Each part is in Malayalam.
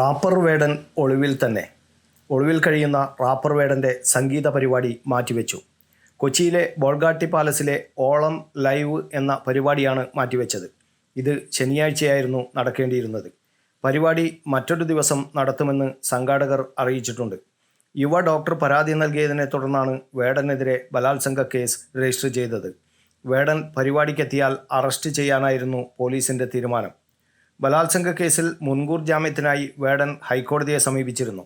റാപ്പർ വേടൻ ഒളിവിൽ തന്നെ. ഒളിവിൽ കഴിയുന്ന റാപ്പർ വേടന്റെ സംഗീത പരിപാടി മാറ്റിവെച്ചു. കൊച്ചിയിലെ ബോൾഗാട്ടി പാലസിലെ ഓളം ലൈവ് എന്ന പരിപാടിയാണ് മാറ്റിവെച്ചത്. ഇത് ശനിയാഴ്ചയായിരുന്നു നടക്കേണ്ടിയിരുന്നത്. പരിപാടി മറ്റൊരു ദിവസം നടത്തുമെന്ന് സംഘാടകർ അറിയിച്ചിട്ടുണ്ട്. യുവ ഡോക്ടർ പരാതി നൽകിയതിനെ തുടർന്നാണ് വേടനെതിരെ ബലാത്സംഗ കേസ് രജിസ്റ്റർ ചെയ്തത്. വേടൻ പരിപാടിക്കെത്തിയാൽ അറസ്റ്റ് ചെയ്യാനായിരുന്നു പോലീസിന്റെ തീരുമാനം. ബലാത്സംഗ കേസിൽ മുൻകൂർ ജാമ്യത്തിനായി വേടൻ ഹൈക്കോടതിയെ സമീപിച്ചിരുന്നു.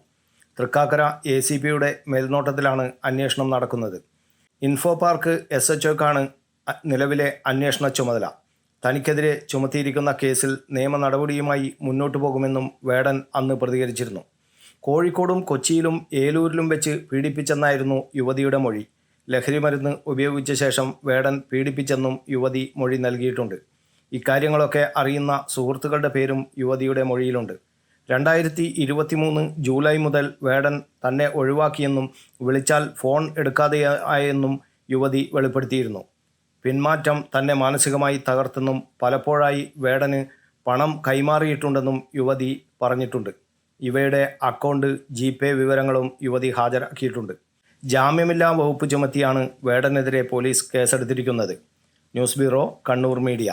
തൃക്കാക്കര എ സി പിയുടെ മേൽനോട്ടത്തിലാണ് അന്വേഷണം നടക്കുന്നത്. ഇൻഫോ പാർക്ക് എസ് എച്ച് ഒക്കാണ് നിലവിലെ അന്വേഷണ ചുമതല. തനിക്കെതിരെ ചുമത്തിയിരിക്കുന്ന കേസിൽ നിയമ നടപടിയുമായി മുന്നോട്ടു പോകുമെന്നും വേടൻ അന്ന് പ്രതികരിച്ചിരുന്നു. കോഴിക്കോടും കൊച്ചിയിലും ഏലൂരിലും വെച്ച് പീഡിപ്പിച്ചെന്നായിരുന്നു യുവതിയുടെ മൊഴി. ലഹരിമരുന്ന് ഉപയോഗിച്ച ശേഷം വേടൻ പീഡിപ്പിച്ചെന്നും യുവതി മൊഴി നൽകിയിട്ടുണ്ട്. ഇക്കാര്യങ്ങളൊക്കെ അറിയുന്ന സുഹൃത്തുക്കളുടെ പേരും യുവതിയുടെ മൊഴിയിലുണ്ട്. രണ്ടായിരത്തി ഇരുപത്തിമൂന്ന് ജൂലൈ മുതൽ വേടൻ തന്നെ ഒഴിവാക്കിയെന്നും വിളിച്ചാൽ ഫോൺ എടുക്കാതെ ആയെന്നും യുവതി വെളിപ്പെടുത്തിയിരുന്നു. പിന്മാറ്റം തന്നെ മാനസികമായി തകർത്തെന്നും പലപ്പോഴായി വേടന് പണം കൈമാറിയിട്ടുണ്ടെന്നും യുവതി പറഞ്ഞിട്ടുണ്ട്. ഇവയുടെ അക്കൗണ്ട് ജി വിവരങ്ങളും യുവതി ഹാജരാക്കിയിട്ടുണ്ട്. ജാമ്യമില്ലാ വകുപ്പ് ചുമത്തിയാണ് വേടനെതിരെ പോലീസ് കേസെടുത്തിരിക്കുന്നത്. News bureau Kannur media.